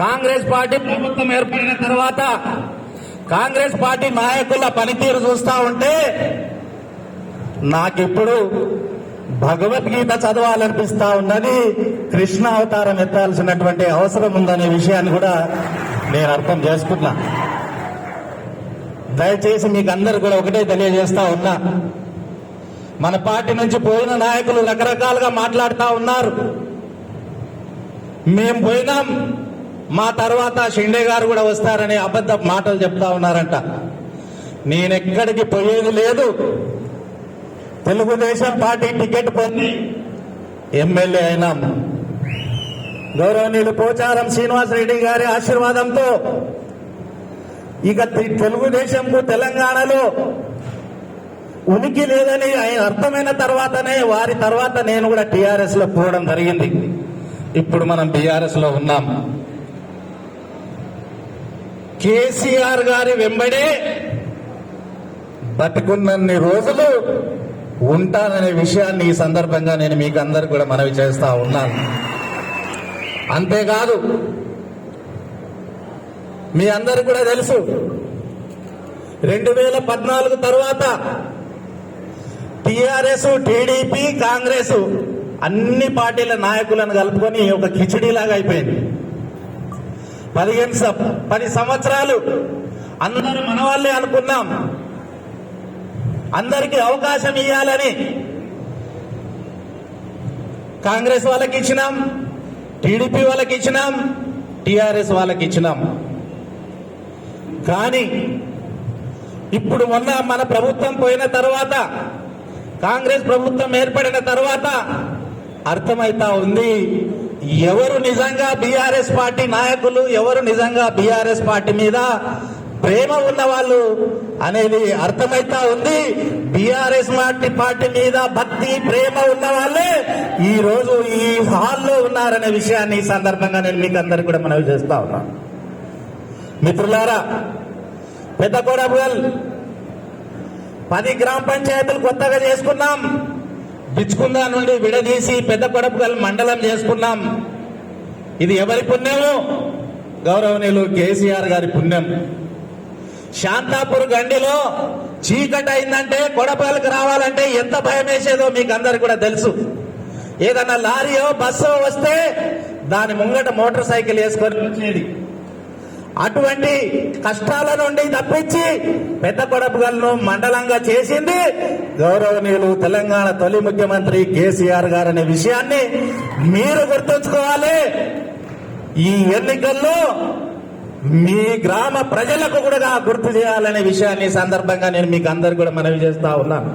Congress party ప్రభుత్వం ఏర్పడిన తర్వాత కాంగ్రెస్ పార్టీ నాయకుల పనితీరు చూస్తా ఉంటే నాకిప్పుడు భగవద్గీత చదవాలనిపిస్తా ఉన్నది కృష్ణ అవతారం ఎత్తాల్సినటువంటి అవసరం ఉందనే విషయాన్ని కూడా నేను అర్థం చేసుకున్నా. దయచేసి మీకు అందరు కూడా ఒకటే తెలియజేస్తా ఉన్నా. మన పార్టీ నుంచి పోయిన నాయకులు రకరకాలుగా మాట్లాడుతూ ఉన్నారు. మేము పోయినాం. మా తర్వాత షిండే గారు కూడా వస్తారని అబద్ధ మాటలు చెప్తా ఉన్నారంట. నేనెక్కడికి పోయేది లేదు. తెలుగుదేశం పార్టీ టికెట్ పొంది ఎమ్మెల్యే అయినాం. గౌరవనీయులు పోచారం శ్రీనివాసరెడ్డి గారి ఆశీర్వాదంతో ఇక తెలుగుదేశంకు తెలంగాణలో ఉనికి లేదని ఆయన అర్థమైన తర్వాతనే వారి తర్వాత నేను కూడా టిఆర్ఎస్లో పోవడం జరిగింది. ఇప్పుడు మనం టిఆర్ఎస్లో ఉన్నాం. కేసీఆర్ గారి వెంబడే బతికున్నన్ని రోజులు ఉంటాననే విషయాన్ని ఈ సందర్భంగా నేను మీకు అందరు కూడా మనవి చేస్తా ఉన్నాను. అంతేకాదు మీ అందరు కూడా తెలుసు రెండు వేల పద్నాలుగు తర్వాత టిఆర్ఎస్ టీడీపీ కాంగ్రెస్ అన్ని పార్టీల నాయకులను కలుపుకొని ఒక కిచిడీలాగా అయిపోయింది. పదిహేను పది సంవత్సరాలు. అందరూ మన వాళ్ళే అనుకున్నాం అందరికి అవకాశం ఇవ్వాలని కాంగ్రెస్ వాళ్ళకి ఇచ్చినాం టీడీపీ వాళ్ళకి ఇచ్చినాం టిఆర్ఎస్ వాళ్ళకి ఇచ్చినాం. కానీ ఇప్పుడు మొన్న మన ప్రభుత్వం పోయిన తర్వాత కాంగ్రెస్ ప్రభుత్వం ఏర్పడిన తర్వాత అర్థమైతా ఉంది. ఎవరు నిజంగా బీఆర్ఎస్ పార్టీ నాయకులు ఎవరు నిజంగా బీఆర్ఎస్ పార్టీ మీద ప్రేమ ఉన్న వాళ్ళు అనేది అర్థమైతా ఉంది. బీఆర్ఎస్ పార్టీ పార్టీ మీద భక్తి ప్రేమ ఉన్న వాళ్ళే ఈ రోజు ఈ హాల్లో ఉన్నారనే విషయాన్ని ఈ సందర్భంగా నేను మీకు అందరికి కూడా మనవి చేస్తా ఉన్నా. మిత్రులారా పెద్ద కోడబుగల్ పది గ్రామ పంచాయతీలు కొత్తగా చేసుకున్నాం. బిచ్చుకుందా నుండి విడదీసి పెద్ద కొడపుగల్ మండలం చేసుకున్నాం ఇది ఎవరి పుణ్యము? గౌరవనీయులు కేసీఆర్ గారి పుణ్యం. శాంతాపూర్ గండిలో చీకటి అయిందంటే కొడపల్లికి రావాలంటే ఎంత భయం వేసేదో మీకు అందరికి కూడా తెలుసు. ఏదన్నా లారీయో బస్సో వస్తే దాని ముంగట మోటార్ సైకిల్ వేసుకొని వచ్చేది. అటువంటి కష్టాల నుండి తప్పించి పెద్ద కొడపగలను మండలంగా చేసింది గౌరవనీయులు తెలంగాణ తొలి ముఖ్యమంత్రి కేసీఆర్ గారు అనే విషయాన్ని మీరు గుర్తుంచుకోవాలి. ఈ ఎన్నికల్లో మీ గ్రామ ప్రజలకు కూడా గుర్తు చేయాలనే విషయాన్ని సందర్భంగా నేను మీకు అందరు కూడా మనవి చేస్తా ఉన్నాను.